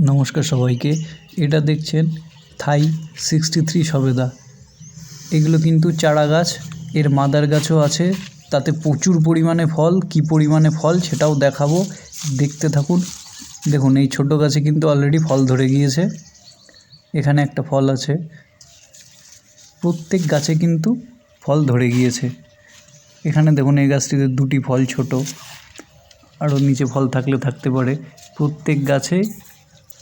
নমস্কার সবাইকে। এটা দেখছেন থাই সিক্সটি থ্রি সবেদা। এগুলো কিন্তু চারা গাছ, এর মাদার গাছও আছে। তাতে প্রচুর পরিমাণে ফল, কী পরিমাণে ফল সেটাও দেখাবো। দেখতে থাকুন। দেখুন, এই ছোটো গাছে কিন্তু অলরেডি ফল ধরে গিয়েছে। এখানে একটা ফল আছে। প্রত্যেক গাছে কিন্তু ফল ধরে গিয়েছে। এখানে দেখুন, এই গাছটিতে দুটি ফল ছোট। আরও নিচে ফল থাকলে থাকতে পারে। প্রত্যেক গাছে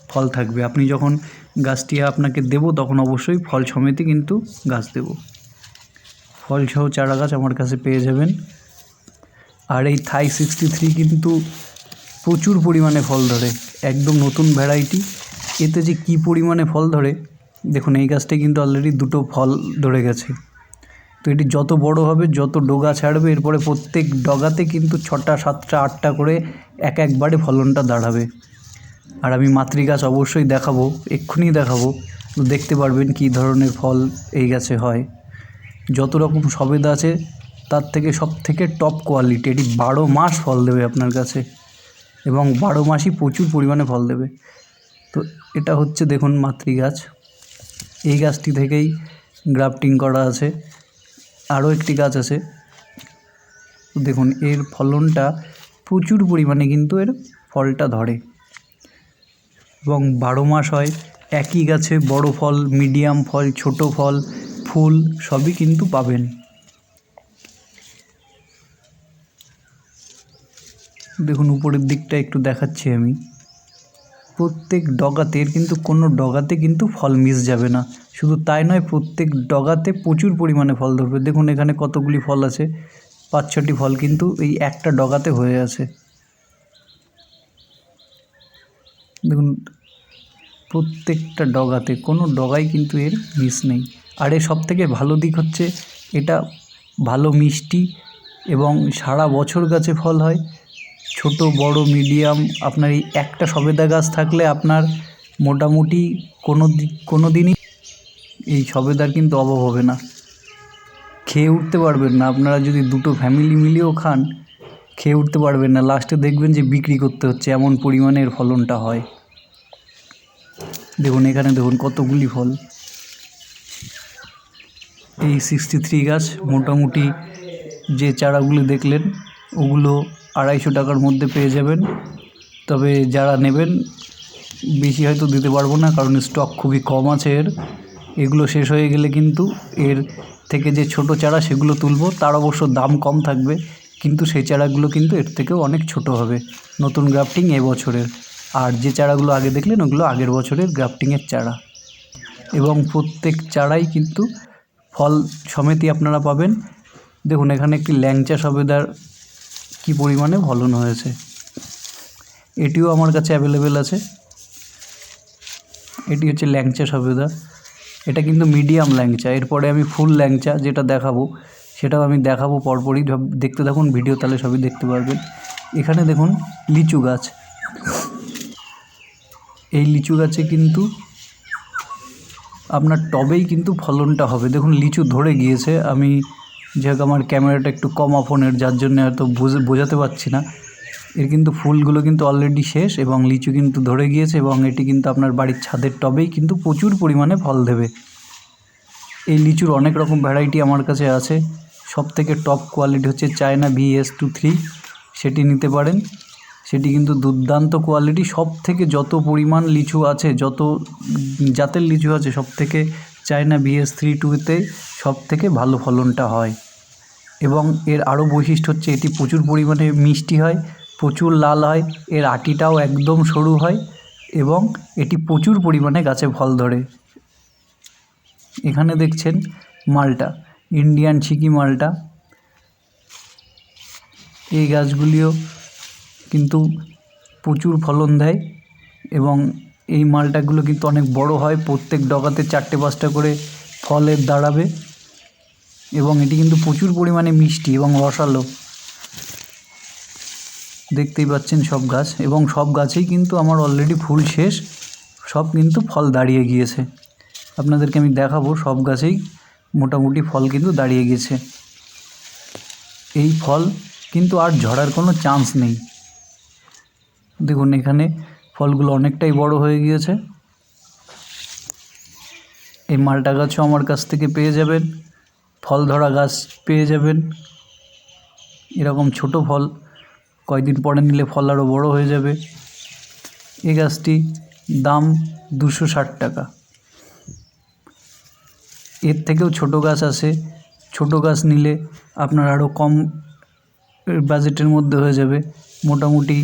ফল থাকবে। আপনি যখন গাছটি আপনাকে দেব, তখন অবশ্যই ফল সমেতই কিন্তু গাছ দেব। ফল সহ চারা গাছ আমার কাছে পেয়ে যাবেন। আর এই থাই সিক্সটি থ্রি কিন্তু প্রচুর পরিমাণে ফল ধরে। একদম নতুন ভ্যারাইটি। এতে যে কী পরিমাণে ফল ধরে, দেখুন, এই গাছটায় কিন্তু অলরেডি দুটো ফল ধরে গেছে। তো এটি যত বড় হবে, যত ডগা ছাড়বে, এরপরে প্রত্যেক ডগাতে কিন্তু ছটা, সাতটা, আটটা করে এক একবারে ফলনটা দাঁড়াবে। আর আমি মাতৃ গাছ অবশ্যই দেখাবো, এক্ষুনি দেখাবো। দেখতে পারবেন কী ধরনের ফল এই গাছে হয়। যত রকম সবেদা আছে, তার থেকে সব থেকে টপ কোয়ালিটি এটি বারো মাস ফল দেবে আপনার কাছে এবং বারো মাসই প্রচুর পরিমাণে ফল দেবে। তো এটা হচ্ছে দেখুন মাতৃ গাছ এই গাছটি থেকেই গ্রাফটিং করা আছে। আরও একটি গাছ আছে। দেখুন, এর ফলনটা প্রচুর পরিমাণে কিন্তু এর ফলটা ধরে। এবং বারো মাস হয়। একই গাছে বড় ফল মিডিয়াম ফল, ছোট ফল, ফুল সবই কিন্তু পাবেন। দেখুন, উপরের দিকটা একটু দেখাচ্ছি আমি। প্রত্যেক ডগাতে, এর কিন্তু কোনো ডগাতে কিন্তু ফল মিস যাবে না। শুধু তাই নয়, প্রত্যেক ডগাতে প্রচুর পরিমাণে ফল ধরবে। দেখুন, এখানে কতগুলি ফল আছে। পাঁচ, ছটি ফল কিন্তু এই একটা ডগাতে হয়ে আছে। দেখুন প্রত্যেকটা ডগাতে, কোনো ডগাই কিন্তু এর মিস নেই। আর এর সব থেকে ভালো দিক হচ্ছে, এটা ভালো মিষ্টি এবং সারা বছর গাছে ফল হয়। ছোট, বড়, মিডিয়াম, আপনার এই একটা সবেদা গাছ থাকলে আপনার মোটামুটি কোনো কোনো দিনই এই সবেদার কিন্তু অভাব হবে না। খেয়ে উঠতে পারবেন না, আপনারা যদি দুটো ফ্যামিলি মিলিয়েও খান, খেয়ে উঠতে পারবেন না। লাস্টে দেখবেন যে বিক্রি করতে হচ্ছে, এমন পরিমাণের ফলনটা হয়। দেখুন, এখানে দেখুন কতগুলি ফল। এই সিক্সটি থ্রি গাছ মোটামুটি যে চারাগুলি দেখলেন, ওগুলো আড়াইশো টাকার মধ্যে পেয়ে যাবেন। তবে যারা নেবেন, বেশি হয়তো দিতে পারব না, কারণ স্টক খুবই কম আছে এর। এগুলো শেষ হয়ে গেলে কিন্তু এর থেকে যে ছোট চারা সেগুলো তুলবো, তার অবশ্য দাম কম থাকবে, কিন্তু সেই চারাগুলো কিন্তু এর থেকেও অনেক ছোট হবে। নতুন গ্রাফটিং এবছরের আর যে চারাগুলো আগে দেখলেন, ওগুলো আগের বছরের গ্রাফটিংয়ের চারা। এবং প্রত্যেক চারাই কিন্তু ফল সমেতই আপনারা পাবেন। দেখুন, এখানে একটি ল্যাংচা সবেদার কী পরিমাণে ফলন হয়েছে। এটিও আমার কাছে অ্যাভেলেবেল আছে। এটি হচ্ছে ল্যাংচা সবেদা এটা কিন্তু মিডিয়াম ল্যাংচা। এরপরে আমি ফুল ল্যাংচা যেটা দেখাবো, সেটাও আমি দেখাবো পরপরই। দেখতে থাকুন, ভিডিও তাহলে সবই দেখতে পারবেন। এখানে দেখুন লিচু গাছ। এই লিচু গাছে কিন্তু আপনার টবেই কিন্তু ফলনটা হবে। দেখুন, লিচু ধরে গিয়েছে। আমি যেহেতু আমার ক্যামেরাটা একটু কমা ফোনের, যার জন্য হয়তো বুঝে বোঝাতে পারছি না। এর কিন্তু ফুলগুলো কিন্তু অলরেডি শেষ এবং লিচু কিন্তু ধরে গিয়েছে এবং এটি কিন্তু আপনার বাড়ির ছাদের টবেই কিন্তু প্রচুর পরিমাণে ফল দেবে। এই লিচুর অনেক রকম ভ্যারাইটি আমার কাছে আছে। সব থেকে টপ কোয়ালিটি হচ্ছে চায়না ভিএস টু থ্রি সেটি নিতে পারেন। সেটি কিন্তু দুর্দান্ত কোয়ালিটি সব থেকে যত পরিমাণ লিচু আছে, যত জাতের লিচু আছে সব থেকে চায়না ভিএস থ্রি টুতে সব থেকে ভালো ফলনটা হয়। এবং এর আরও বৈশিষ্ট্য হচ্ছে, এটি প্রচুর পরিমাণে মিষ্টি হয়, প্রচুর লাল হয়, এর আটিটাও একদম সরু হয় এবং এটি প্রচুর পরিমাণে গাছে ফল ধরে। এখানে দেখছেন মালটা ইন্ডিয়ান ছিকি মালটা। এই গাছগুলিও কিন্তু প্রচুর ফলন দেয় এবং এই মালটাগুলো কিন্তু অনেক বড় হয়। প্রত্যেক ডগাতে চারটে, পাঁচটা করে ফলের দাঁড়াবে এবং এটি কিন্তু প্রচুর পরিমাণে মিষ্টি এবং রসালো। দেখতেই পাচ্ছেন সব গাছ এবং সব গাছেই কিন্তু আমার অলরেডি ফুল শেষ। সব কিন্তু ফল দাঁড়িয়ে গিয়েছে। আপনাদেরকে আমি দেখাবো সব গাছেই মোটামুটি ফল কিন্তু দাঁড়িয়ে গেছে এই ফল কিন্তু আর ঝরার কোনো চান্স নেই। দেখুন, এখানে ফলগুলো অনেকটাই বড় হয়ে গিয়েছে। এই মালটা গাছও আমার কাছ থেকে পেয়ে যাবেন, ফল ধরা গাছ পেয়ে যাবেন। এরকম ছোট ফল কয়েকদিন পরে নিলে ফল আরও বড় হয়ে যাবে। এই গাছটি দাম দুশো ষাট টাকা। এর থেকেও ছোট গাছ আছে, ছোট গাছ নিলে আপনার আরও কম বাজেটের মধ্যে হয়ে যাবে। মোটামুটি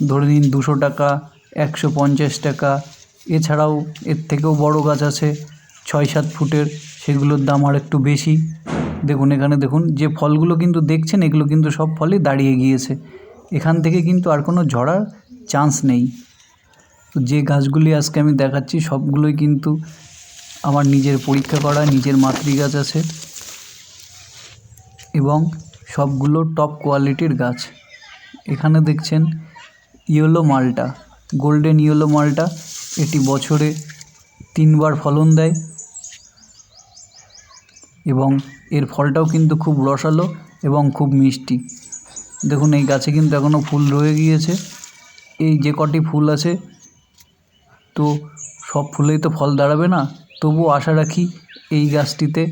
ধরে নিন দুশো টাকা, একশো পঞ্চাশ টাকা। এছাড়াও এর থেকেও বড় গাছ আছে, ছয় সাত ফুটের, সেগুলোর দাম আর একটু বেশি। দেখুন এখানে দেখুন, যে ফলগুলো কিন্তু দেখছেন, এগুলো কিন্তু সব ফলই দাঁড়িয়ে গিয়েছে। এখান থেকে কিন্তু আর কোনো ঝরার চান্স নেই। তো যে গাছগুলি আজকে আমি দেখাচ্ছি, সবগুলোই কিন্তু আমার নিজের পরীক্ষা করা, নিজের মাতৃ গাছ আছে। এবং সবগুলো টপ কোয়ালিটির গাছ। এখানে দেখছেন ইয়েলো মালটা, গোল্ডেন ইয়েলো মালটা, এটি বছরে তিনবার ফলন দেয় এবং এর ফলটাও কিন্তু খুব রসালো এবং খুব মিষ্টি। দেখুন, এই গাছে কিন্তু এখনও ফুল রয়ে গিয়েছে। এই যে কটি ফুল আছে, তো সব ফুলেই তো ফল দাঁড়াবে না। তবুও আশা রাখি এই গাছটিতে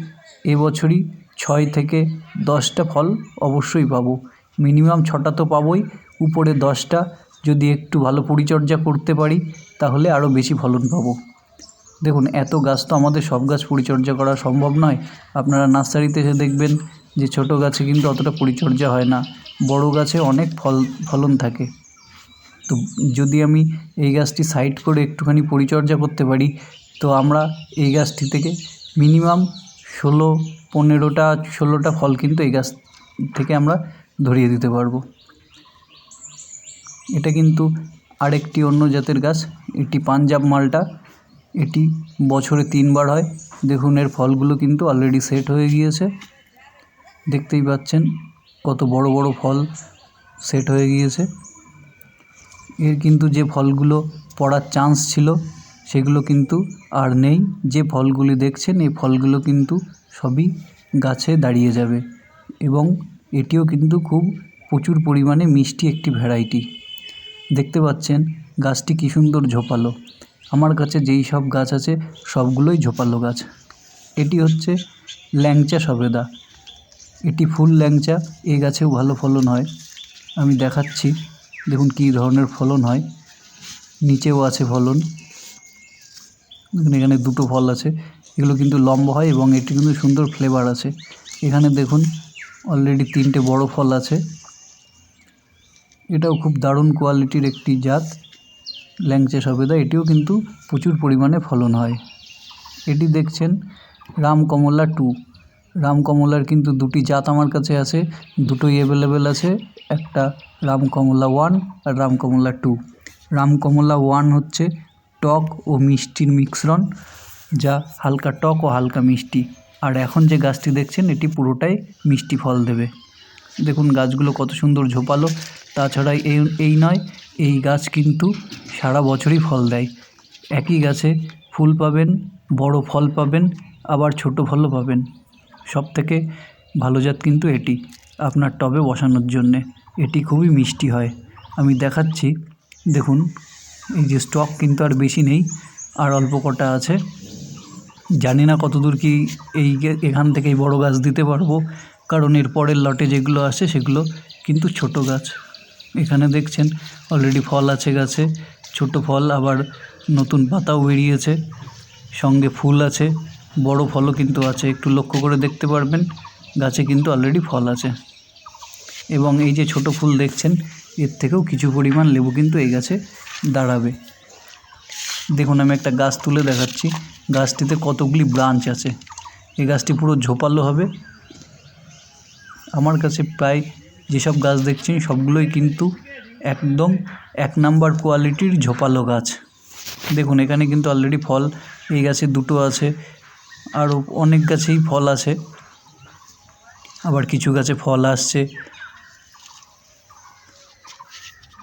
এবছরই ছয় থেকে দশটা ফল অবশ্যই পাবো। মিনিমাম ছটা তো পাবোই, উপরে দশটা যদি একটু ভালো পরিচর্যা করতে পারি, তাহলে আরও বেশি ফলন পাবো। দেখুন, এত গাছ তো আমাদের সব গাছ পরিচর্যা করা সম্ভব নয়। আপনারা নার্সারিতে এসে দেখবেন যে ছোট গাছে কিন্তু অতটা পরিচর্যা হয় না, বড় গাছে অনেক ফল, ফলন থাকে। তো যদি আমি এই গাছটি সাইড করে একটুখানি পরিচর্যা করতে পারি, তো আমরা এই গাছটি থেকে মিনিমাম ষোলো, পনেরোটা, ষোলোটা ফল কিন্তু এই গাছ থেকে আমরা ধরিয়ে দিতে পারব। এটা কিন্তু আরেকটি অন্য জাতের গাছ, এটি পাঞ্জাব মালটা। এটি বছরে তিনবার হয়। দেখুন, এর ফলগুলো কিন্তু অলরেডি সেট হয়ে গিয়েছে। দেখতেই পাচ্ছেন, কত বড় বড় ফল সেট হয়ে গিয়েছে। এর কিন্তু যে ফলগুলো পড়ার চান্স ছিল, সেগুলো কিন্তু আর নেই। যে ফলগুলি দেখছেন, এই ফলগুলো কিন্তু সবই গাছে দাঁড়িয়ে যাবে। এবং এটিও কিন্তু খুব প্রচুর পরিমাণে মিষ্টি একটি ভ্যারাইটি দেখতে পাচ্ছেন গাছটি কী সুন্দর ঝোপালো। আমার কাছে যেই সব গাছ আছে, সবগুলোই ঝোপালো গাছ। এটি হচ্ছে ল্যাংচা সবেদা। এটি ফুল ল্যাংচা এই গাছেও ভালো ফলন হয়। আমি দেখাচ্ছি, দেখুন কী ধরনের ফলন হয়। নিচেও আছে ফলন। এখানে দুটো ফল আছে। এগুলো কিন্তু লম্বা হয় এবং এটি কিন্তু সুন্দর ফ্লেভার আছে। এখানে দেখুন অলরেডি তিনটে বড় ফল আছে। এটাও খুব দারুণ কোয়ালিটির একটি জাত। ল্যাংচা সবেদা, এটিও কিন্তু প্রচুর পরিমাণে ফলন হয়। এটি দেখছেন রামকমলা টু। রামকমলার কিন্তু দুটি জাত আমার কাছে আছে, দুটোই অ্যাভেলেবেল আছে, একটা রামকমলা ওয়ান আর রামকমলা টু রামকমলা ওয়ান হচ্ছে টক ও মিষ্টির মিশ্রণ, যা হালকা টক ও হালকা মিষ্টি। আর এখন যে গাছটি দেখছেন, এটি পুরোটাই মিষ্টি ফল দেবে। দেখুন গাছগুলো কত সুন্দর ঝোপালো তাছাড়া এই এই নয়, এই গাছ কিন্তু সারা বছরই ফল দেয়। একই গাছে ফুল পাবেন, বড় ফল পাবেন, আবার ছোট ফলও পাবেন। সব থেকে ভালো জাত কিন্তু এটি, আপনার টবে বসানোর জন্যে। এটি খুবই মিষ্টি হয়। আমি দেখাচ্ছি, দেখুন, এই যে স্টক কিন্তু আর বেশি নেই, আর অল্প কটা আছে। জানি না কতদূর কি এই এখান থেকেই বড় গাছ দিতে পারব, কারণ এর পরের লটে যেগুলো আছে সেগুলো কিন্তু ছোট গাছ। এখানে দেখছেন অলরেডি ফল আছে গাছে, ছোট ফল, আবার নতুন পাতাও বেরিয়েছে, সঙ্গে ফুল আছে, বড় ফলও কিন্তু আছে, একটু লক্ষ্য করে দেখতে পারবেন, গাছে কিন্তু অলরেডি ফল আছে। এবং এই যে ছোট ফুল দেখছেন, এর থেকেও কিছু পরিমাণ লেবু কিন্তু এই গাছে দাঁড়াবে। দেখুন, আমি একটা গাছ তুলে দেখাচ্ছি, গাছটিতে কতগুলি ব্রাঞ্চ আছে। এই গাছটি পুরো ঝোপালো হবে। আমার কাছে প্রায় যেসব গাছ দেখছেন, সবগুলোই কিন্তু একদম এক নাম্বার কোয়ালিটির ঝোপালো গাছ। দেখুন, এখানে কিন্তু অলরেডি ফল, এই গাছে দুটো আছে আরও অনেক গাছেই ফল আছে। আবার কিছু গাছে ফল আসছে।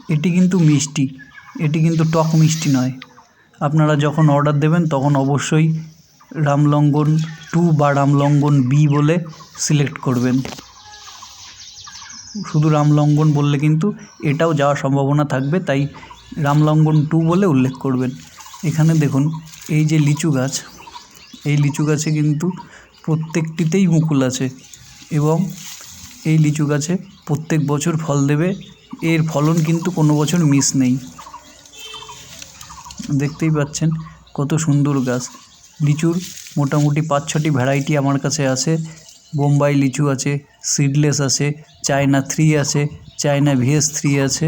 এটি কিন্তু মিষ্টি, এটি কিন্তু টক মিষ্টি নয়। আপনারা যখন অর্ডার দেবেন, তখন অবশ্যই রামলঙ্গন টু বা রামলঙ্গন বি বলে সিলেক্ট করবেন। শুধু রামলঙ্গন বললে কিন্তু এটাও যাওয়ার সম্ভাবনা থাকবে, তাই রামলঙ্গন টু বলে উল্লেখ করবেন। এখানে দেখুন, এই যে লিচু গাছ, এই লিচু গাছে কিন্তু প্রত্যেকটিতেই মুকুল আছে এবং এই লিচু গাছে প্রত্যেক বছর ফল দেবে, এর ফলন কিন্তু কোনো বছর মিস নেই। দেখতেই পাচ্ছেন কত সুন্দর গাছ। লিচুর মোটামুটি পাঁচ ছটি ভ্যারাইটি আমার কাছে আছে বোম্বাই লিচু আছে সিডলেস আছে, চায়না থ্রি আছে, চায়না ভিএস থ্রি আছে।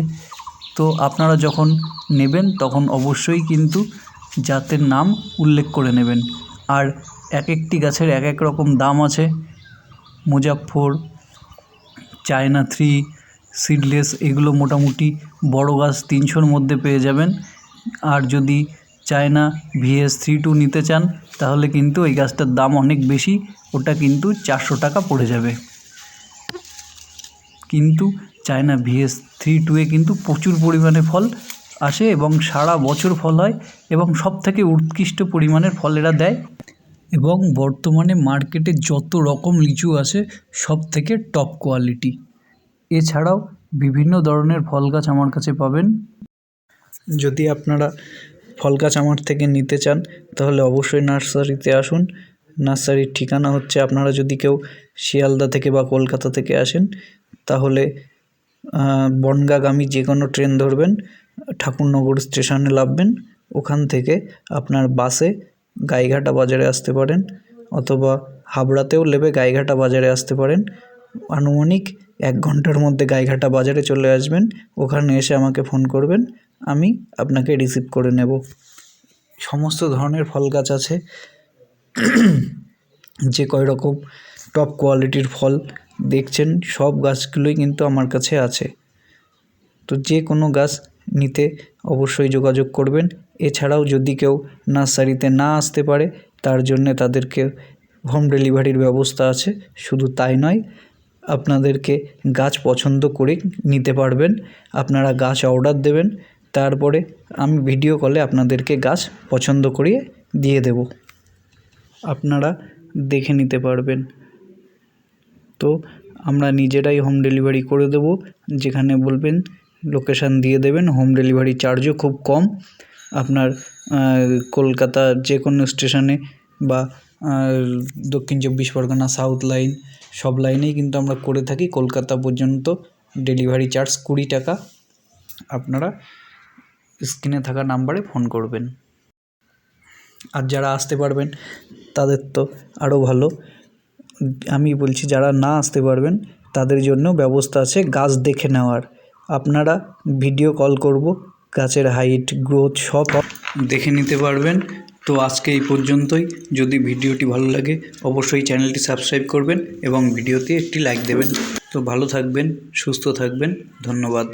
তো আপনারা যখন নেবেন তখন অবশ্যই কিন্তু জাতের নাম উল্লেখ করে নেবেন। আর এক একটি গাছের এক এক রকম দাম আছে। মুজাফফর, চায়না থ্রি সিডলেস এগুলো মোটামুটি বড় গাছ তিনশোর মধ্যে পেয়ে যাবেন। আর যদি চায়না ভিএস থ্রি টু নিতে চান, তাহলে কিন্তু এই গাছটার দাম অনেক বেশি, ওটা কিন্তু চারশো টাকা পড়ে যাবে। কিন্তু চায়না ভিএস থ্রি টুয়ে কিন্তু প্রচুর পরিমাণে ফল আসে এবং সারা বছর ফল হয় এবং সব থেকে উৎকৃষ্ট পরিমাণের ফল এরা দেয়। এবং বর্তমানে মার্কেটে যত রকম লিচু আছে সব থেকে টপ কোয়ালিটি। এছাড়াও বিভিন্ন ধরনের ফল গাছ আমার কাছে পাবেন। যদি আপনারা ফল গাছ আমার থেকে নিতে চান, তাহলে অবশ্যই নার্সারিতে আসুন। নার্সারির ঠিকানা হচ্ছে, আপনারা যদি কেউ শিয়ালদা থেকে বা কলকাতা থেকে আসেন, তাহলে বনগাগামী যে কোনো ট্রেন ধরবেন, ঠাকুরনগর স্টেশনে নামবেন, ওখান থেকে আপনার বাসে গাইঘাটা বাজারে আসতে পারেন, অথবা হাবড়াতেও নেবে গাইঘাটা বাজারে আসতে পারেন। আনুমানিক এক ঘণ্টার মধ্যে গাইঘাটা বাজারে চলে আসবেন, ওখানে এসে আমাকে ফোন করবেন আমি আপনাকে রিসিভ করে নেব। সমস্ত ধরনের ফল গাছ আছে। যে কয় রকম টপ কোয়ালিটির ফল দেখছেন, সব গাছগুলোই কিন্তু আমার কাছে আছে। তো যে কোনো গাছ নিতে অবশ্যই যোগাযোগ করবেন। এছাড়াও যদি কেউ নার্সারিতে না আসতে পারে, তার জন্যে তাদেরকে হোম ডেলিভারির ব্যবস্থা আছে। শুধু তাই নয়, আপনাদেরকে গাছ পছন্দ করে নিতে পারবেন। আপনারা গাছ অর্ডার দেবেন। তারপরে আমি ভিডিও কলে আপনাদেরকে গাছ পছন্দ করিয়ে দিয়ে দেব। আপনারা দেখে নিতে পারবেন। তো আমরা নিজেরাই হোম ডেলিভারি করে দেবো। যেখানে বলবেন লোকেশান দিয়ে দেবেন। হোম ডেলিভারি চার্জও খুব কম। আপনার কলকাতা যে কোনো স্টেশনে বা দক্ষিণ চব্বিশ পরগনা সাউথ লাইন সব লাইনেই কিন্তু আমরা করে থাকি। কলকাতা পর্যন্ত ডেলিভারি চার্জ কুড়ি টাকা। আপনারা স্ক্রিনে থাকা নাম্বারে ফোন করবেন। আর যারা আসতে পারবেন, তাদের তো আরও ভালো। আমি বলছি, যারা না আসতে পারবেন, তাদের জন্য ব্যবস্থা আছে গাছ দেখে নেওয়ার। আপনারা ভিডিও কল করব, গাছের হাইট, গ্রোথ সব দেখে নিতে পারবেন। তো আজকে এই পর্যন্তই। যদি ভিডিওটি ভালো লাগে, অবশ্যই চ্যানেলটি সাবস্ক্রাইব করবেন এবং ভিডিওতে একটি লাইক দেবেন। তো ভালো থাকবেন, সুস্থ থাকবেন। ধন্যবাদ।